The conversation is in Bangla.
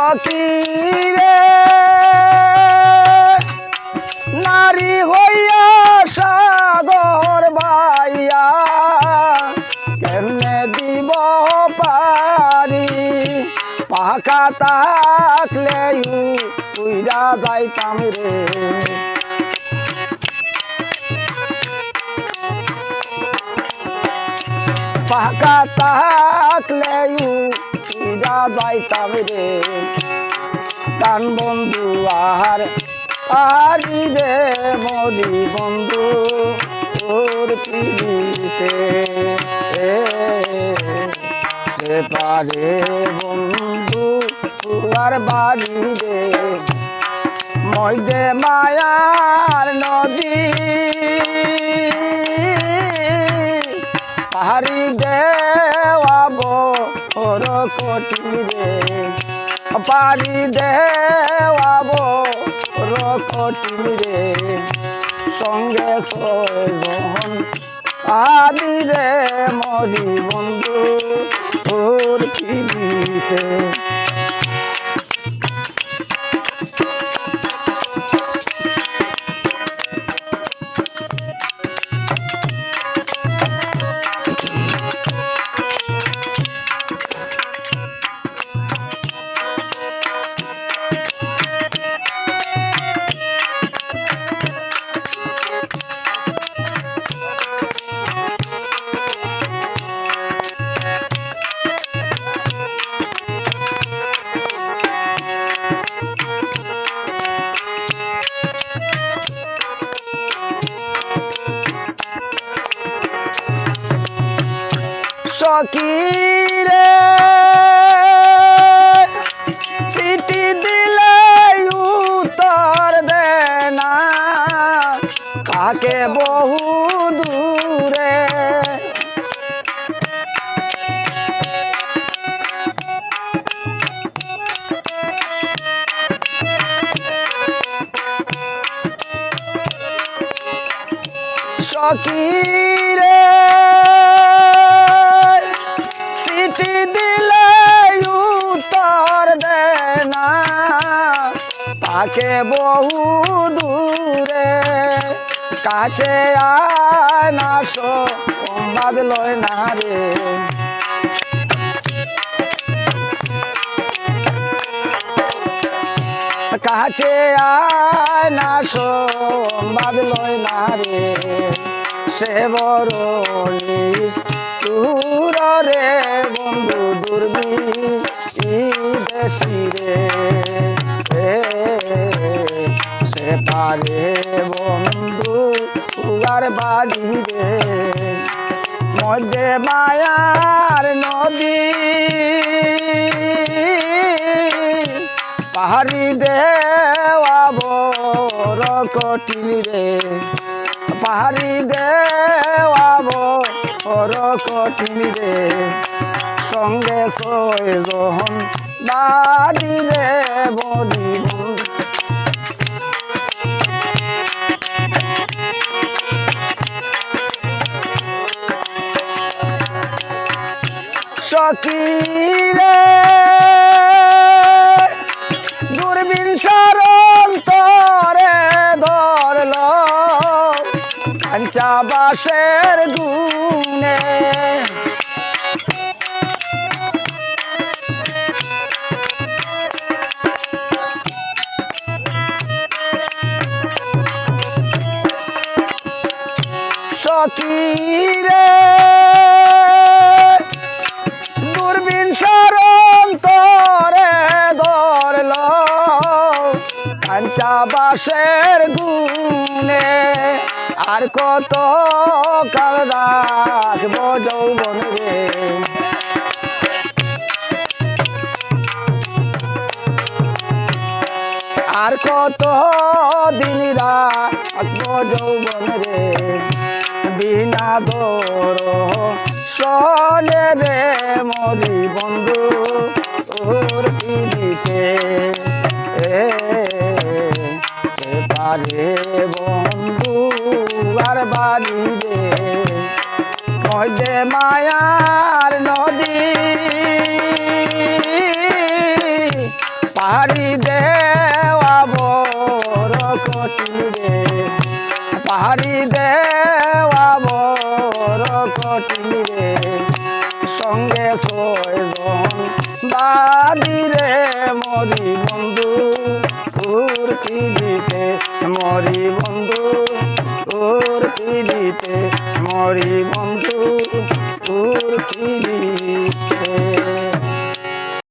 সখী রে নারী হইয়া সাগর বাইয়া কেমনে দিব পারি? পাকা তাকলে উইরা যাইতাম রে। পাকা তাকলে উইরা যাইতাম রে। কান বন্ধু আর আরি রে মরি বন্ধু, তোর পিড়িতে। সে পারে বন্ধু আর বাড়ি রে। মধ্যে মায়ার নদী পাহাড়ি দেওয়াব ওর কোটি রে পারি দেওয়াব ওর কোটি রে সঙ্গে সহন আদি রে, মরি বন্ধু তোর পিড়িতে সখী রে। চিঠি দিলে উত্তর দে না। কাকে বহু দূরে। সখী তাকে বহু দূরে কাছে আয় না সংবাদ লয় না রে। কাছে আয় না সংবাদ লয় না রে। সে বড় তুর রে, বন্ধু দুর্বি দেশি রে। পারে বন্ধু উগার বাড়ি রে। মধ্যে মায়ার নদী। পাহাড়ি দেওয়াব কটিল রে। পাহাড়ি দেওয়াব কটিল রে। সঙ্গে সয়জন বাড়ি রে বলি রে দূরবীন শরণ তরে ধরল। কাঞ্চা বাসের গুনে সখী বাসের গুনে আর কত কাল রাখব যৌবন রে। আর কত দিন রাখব যৌবন রে। বিনা দোর সনে রে মরি বন্ধু। পারে বন্ধু, আর বাড়ি রে মধ্যে মায়ার নদী। পাহাড়ি রে। পাহাড়ি দেওয়া বড় কঠিন রে। সঙ্গে ছয়জন বাদি মরি বন্ধু তোর পিড়িতে মরি বন্ধু তোর পিড়িতে